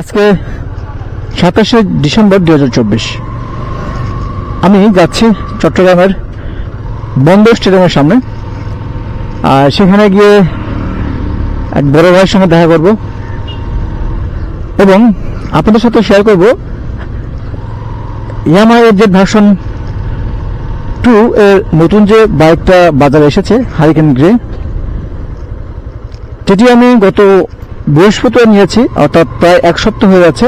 আজকে সাতাশে ডিসেম্বর দুই হাজার চব্বিশ। আমি যাচ্ছি চট্টগ্রামের বন্দর স্টেডিয়ামের সামনে। আর সেখানে গিয়ে এক বড় ভাইয়ের সঙ্গে দেখা করব। এবং আপনাদের সাথে শেয়ার করব ইয়ামা এর যে ভার্সন টু এর নতুন যে বাইকটা বাজারে এসেছে হারিকেন গ্রে যেটি আমি গত বৃহস্পতিবার নিয়েছি, অর্থাৎ প্রায় এক সপ্তাহ হয়ে গেছে।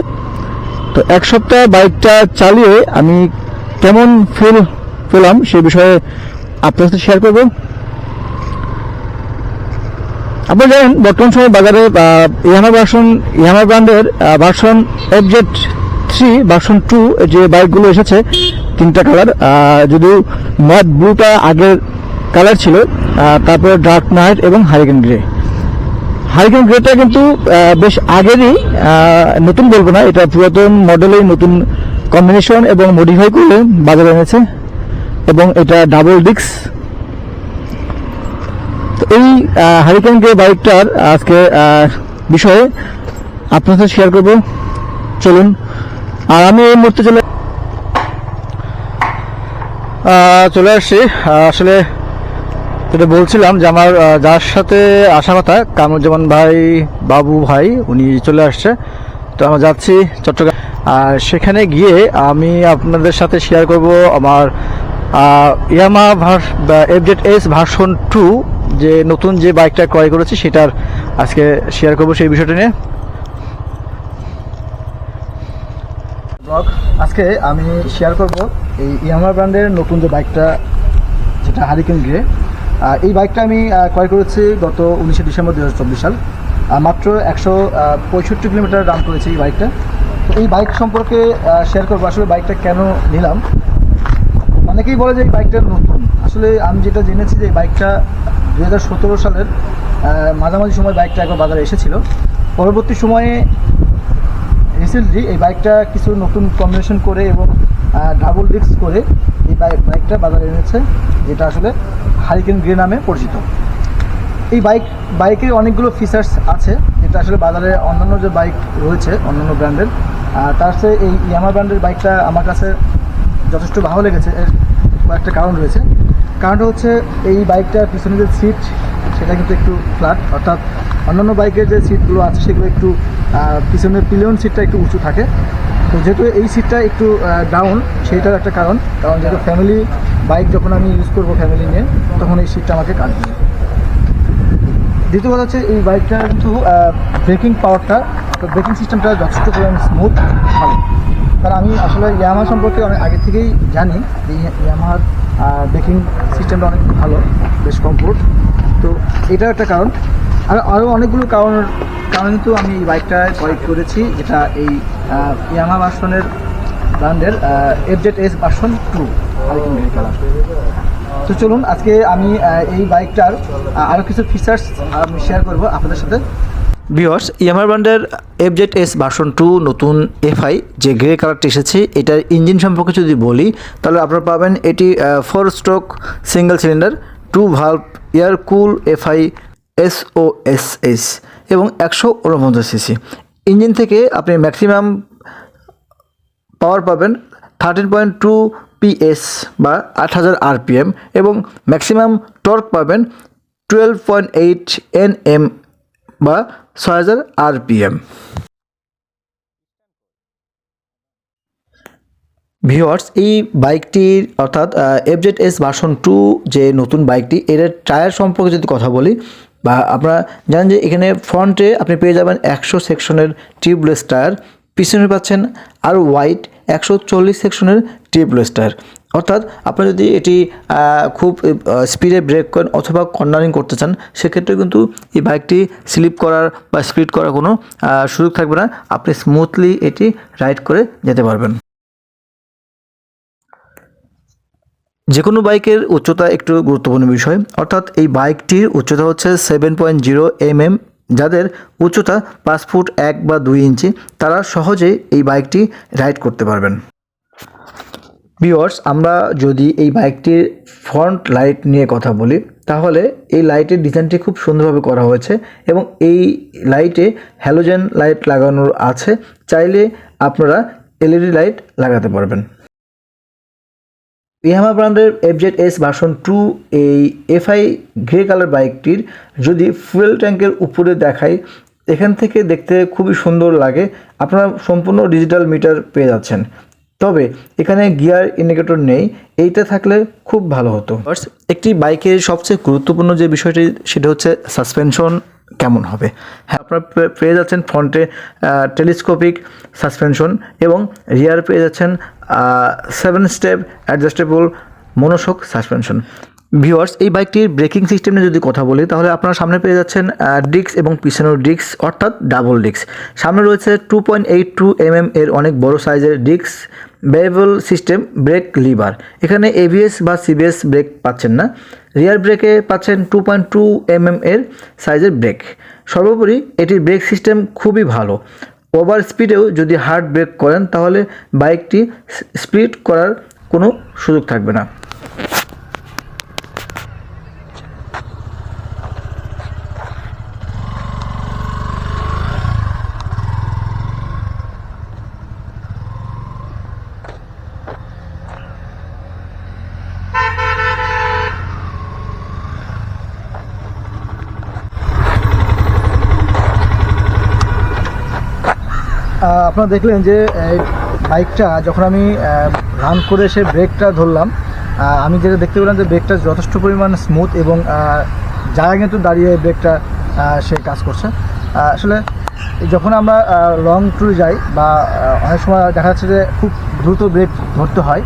তো এক সপ্তাহ বাইকটা চালিয়ে আমি কেমন ফিল পেলাম সে বিষয়ে আপনার সাথে শেয়ার করব। আপনারা জানেন, বর্তমান সময় বাজারে ইয়ামা ভার্সন ইয়ামা ব্র্যান্ডের version FZ three version two যে বাইকগুলো এসেছে, তিনটা কালার যদিও ম্যাট ব্লুটা আগের কালার ছিল তারপরে ডার্ক নাইট এবং হারিকেন গ্রে হারিকেন গ্রেটা কিন্তু বেশ আগেরই নতুন বলব না, এটা পুরাতন মডেলের নতুন কম্বিনেশন এবং মডিফাই করে বাজারে এনেছে এবং এটা ডাবল ডিক্স তো এই হারিকেন গ্রে বাইকটার আজকে বিষয়ে আপনার সাথে শেয়ার করব। চলুন, আর আমি এই মুহূর্তে চলে চলে আসছি। আসলে যেটা বলছিলাম যে আমার যার সাথে আসা কথা, কামরুজ্জামান ভাই, বাবু ভাই, উনি চলে আসছে। তো আমরা যাচ্ছি চট্টগ্রাম। আর সেখানে গিয়ে আমি আপনাদের সাথে শেয়ার করব আমার Yamaha FZ S version two যে নতুন যে বাইকটা ক্রয় করেছি সেটার আজকে শেয়ার করব সেই বিষয়টা নিয়ে। আজকে আমি শেয়ার করব এই ইয়ামা ব্র্যান্ডের নতুন যে বাইকটা যেটা হারিকেন গ্রে এই বাইকটা আমি ক্রয় করেছি গত উনিশে ডিসেম্বর দু হাজার চব্বিশ সাল। মাত্র একশো পঁয়ষট্টি কিলোমিটার রান করেছে এই বাইকটা। তো এই বাইক সম্পর্কে শেয়ার করব, আসলে বাইকটা কেন নিলাম? অনেকেই বলে যে এই বাইকটা নতুন। আসলে আমি যেটা জেনেছি যে এই বাইকটা দু হাজার সতেরো সালের মাঝামাঝি সময় বাইকটা একবার বাজারে এসেছিল। পরবর্তী সময়ে রিসেন্টলি এই বাইকটা কিছু নতুন কম্বিনেশন করে এবং ডাবল ডিস্ক করে এই বাইক বাইকটা বাজারে এনেছে, যেটা আসলে হারিকেন গ্রে নামে পরিচিত। এই বাইক বাইকের অনেকগুলো ফিচার্স আছে, যেটা আসলে বাজারে অন্যান্য যে বাইক রয়েছে, অন্যান্য ব্র্যান্ডের তার সাথে এই ইয়ামা ব্র্যান্ডের বাইকটা আমার কাছে যথেষ্ট ভালো লেগেছে। এর কয়েকটা কারণ রয়েছে। কারণটা হচ্ছে এই বাইকটার পিছনে যে সিট সেটা কিন্তু একটু ফ্ল্যাট অর্থাৎ অন্যান্য বাইকের যে সিটগুলো আছে, সেগুলো একটু পিছনের পিলিয়ন সিটটা একটু উঁচু থাকে। তো যেহেতু এই সিটটা একটু ডাউন সেইটার একটা কারণ। কারণ যেহেতু ফ্যামিলি বাইক যখন আমি ইউজ করব ফ্যামিলি নিয়ে, তখন এই সিটটা আমাকে কাটবে দ্বিতীয় কথা হচ্ছে, এই বাইকটা কিন্তু ব্রেকিং পাওয়ারটা ব্রেকিং সিস্টেমটা যথেষ্ট পরিমাণে স্মুথ ভালো। কারণ আমি আসলে ইয়ামাহা সম্পর্কে অনেক আগে থেকেই জানি যে ইয়ামাহার ব্রেকিং সিস্টেমটা অনেক ভালো, বেশ কমফোর্ট তো এটাও একটা কারণ। আর আরও অনেকগুলো কারণ কারণ কিন্তু আমি এই বাইকটা ক্রয় করেছি, যেটা এই ইয়ামাহা ভার্সনের ব্র্যান্ডের FZ S version two colour তো চলুন, আজকে আমি এই বাইকটার আরও কিছু ফিচার্স আমি শেয়ার করব আপনাদের সাথে। বিয়র্স ইয়ামার ব্র্যান্ডের এফজেড এস ভার্সন টু নতুন এফআই যে গ্রে কালারটি এসেছে, এটার ইঞ্জিন সম্পর্কে যদি বলি, তাহলে আপনারা পাবেন এটি four stroke single cylinder two valve air cool FI S O S S এবং একশো উনপঞ্চাশ সিসি ইঞ্জিন থেকে আপনি ম্যাক্সিমাম পাওয়ার পাবেন থার্টিন পয়েন্ট টু পিএস বা আট হাজার আরপিএম এবং ম্যাক্সিমাম টর্ক পাবেন twelve point eight N M বা ছয় হাজার আরপিএম ভিওয়ার্স এই বাইকটির অর্থাৎ এফজেড এস ভার্সন টু যে নতুন বাইকটি, এর টায়ার সম্পর্কে যদি কথা বলি বা আপনারা জানেন যে এখানে ফ্রন্টে আপনি পেয়ে যাবেন একশো সেকশনের টিউবলেস টায়ার পিছনে পাচ্ছেন আর হোয়াইট একশো চল্লিশ সেকশনের টিউবলেস টায়ার অর্থাৎ আপনি যদি এটি খুব স্পিডে ব্রেক করেন অথবা কর্নারিং করতে চান, সেক্ষেত্রে কিন্তু এই বাইকটি স্লিপ করার বা স্পিড করার কোনো সুযোগ থাকবে না। আপনি স্মুথলি এটি রাইড করে যেতে পারবেন। যে কোনো বাইকের উচ্চতা একটু গুরুত্বপূর্ণ বিষয়। অর্থাৎ এই বাইকটির উচ্চতা হচ্ছে seven point zero M M যাদের উচ্চতা পাঁচ ফুট এক বা দুই ইঞ্চি, তারা সহজেই এই বাইকটি রাইড করতে পারবেন। ভিওয়ার্স আমরা যদি এই বাইকটির ফ্রন্ট লাইট নিয়ে কথা বলি, তাহলে এই লাইটের ডিজাইনটি খুব সুন্দরভাবে করা হয়েছে এবং এই লাইটে হ্যালোজেন লাইট লাগানোর আছে। চাইলে আপনারা এলইডি লাইট লাগাতে পারবেন। ইয়ামা ব্র্যান্ডের এফজেড এস ভার্সন টু এই এফআই গ্রে কালার বাইকটির যদি ফুয়েল ট্যাঙ্কের উপরে দেখাই, এখান থেকে দেখতে খুবই সুন্দর লাগে। আপনারা সম্পূর্ণ ডিজিটাল মিটার পেয়ে যাচ্ছেন। তবে এখানে গিয়ার ইন্ডিকেটর নেই, এইটা থাকলে খুব ভালো হতো। একটি বাইকের সবচেয়ে গুরুত্বপূর্ণ যে বিষয়টি, সেটা হচ্ছে সাসপেনশন কেমন হবে? হ্যাঁ আপনারা পেয়ে যাচ্ছেন ফ্রন্টে টেলিস্কোপিক সাসপেনশন এবং রিয়ার পেয়ে যাচ্ছেন seven step adjustable monoshock suspension. Viewers এই বাইকটির ব্রেকিং সিস্টেম নিয়ে যদি কথা বলি, তাহলে আপনারা সামনে পেয়ে যাচ্ছেন ডিক্স এবং পিছনের ডিক্স অর্থাৎ ডাবল ডিক্স সামনে রয়েছে two point eight two MM এর অনেক বড় সাইজের ডিক্স ভেরিয়েবল সিস্টেম ব্রেক লিভার এখানে এভিএস বা সিবিএস ব্রেক পাচ্ছেন না। রিয়ার ব্রেকে পাচ্ছেন টু পয়েন্ট টু এম এর সাইজের ব্রেক সর্বোপরি এটির ব্রেক সিস্টেম খুবই ভালো। ওভার স্পিডেও যদি হার্ড ব্রেক করেন, তাহলে বাইকটি স্পিড করার কোনো সুযোগ থাকবে না। আপনারা দেখলেন যে বাইকটা যখন আমি রান করে সে ব্রেকটা ধরলাম আমি যেটা দেখতে পেলাম যে ব্রেকটা যথেষ্ট পরিমাণ স্মুথ এবং জায়গা কিন্তু দাঁড়িয়ে ব্রেকটা সে কাজ করছে। আসলে যখন আমরা লং ট্যুরে যাই বা অনেক সময় দেখা যাচ্ছে যে, খুব দ্রুত ব্রেক ধরতে হয়,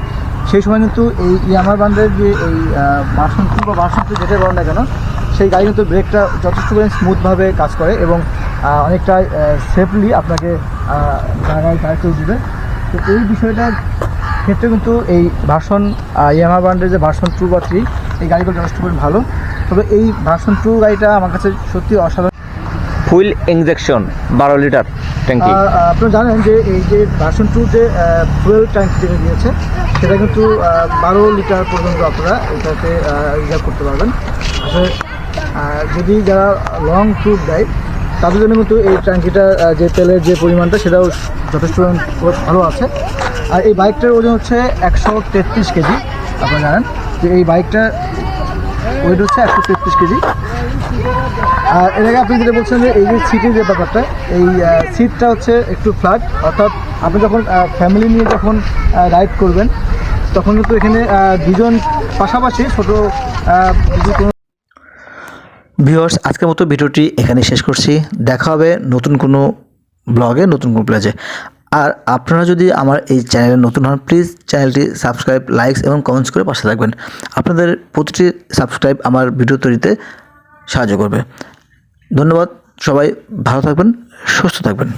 সেই সময় কিন্তু এই ইয়ামার বান্ডের যে, এই বাসন টু বা বাসন টু যেটাই বলেন না কেন, সেই গাড়ি কিন্তু ব্রেকটা যথেষ্ট পরিমাণ স্মুথভাবে কাজ করে এবং অনেকটা সেফলি আপনাকে জায়গায় গাড়ি করে দিবে। তো এই বিষয়টার ক্ষেত্রে কিন্তু এই ভার্সন ইয়ামা ব্র্যান্ডের যে ভার্সন টু বা থ্রি এই গাড়িগুলো যথেষ্ট ভালো। তবে এই ভার্সন টু গাড়িটা আমার কাছে সত্যি অসাধারণ। ফুল ইঞ্জেকশন বারো লিটার ট্যাঙ্কি। আহ, আপনারা জানেন যে এই যে ভার্সন টু যে ফুয়েল ট্যাঙ্ক যেটা দিয়েছে সেটা কিন্তু বারো লিটার পর্যন্ত আপনারা এটাতে রিজার্ভ করতে পারবেন। আসলে যদি যারা লং ট্যুর দেয় তাদের জন্য কিন্তু এই ট্যাঙ্কিটা যে তেলের যে পরিমাণটা, সেটাও যথেষ্ট ভালো আছে। আর এই বাইকটার ওজন হচ্ছে একশো তেত্রিশ কেজি, আপনারা জানেন। যে এই বাইকটার ওয়েট হচ্ছে একশো তেত্রিশ কেজি। আর এর আগে আপনি যেটা বলছেন যে এই যে সিটের যে ব্যাপারটা, এই সিটটা হচ্ছে একটু ফ্ল্যাট অর্থাৎ আপনি যখন ফ্যামিলি নিয়ে যখন রাইড করবেন, তখন কিন্তু এখানে দুজন পাশাপাশি ছোটো কোনো ভিউয়ার্স, আজকের মতো ভিডিওটি এখানে শেষ করছি। দেখা হবে নতুন কোনো ব্লগে, নতুন কোনো প্লেজে আর আপনারা যদি আমার এই চ্যানেলে নতুন হন, প্লিজ চ্যানেলটি সাবস্ক্রাইব, লাইকস এবং কমেন্টস করে পাশে থাকবেন। আপনাদের প্রতিটি সাবস্ক্রাইব আমার ভিডিও তৈরিতে সাহায্য করবে। ধন্যবাদ, সবাই ভালো থাকবেন, সুস্থ থাকবেন।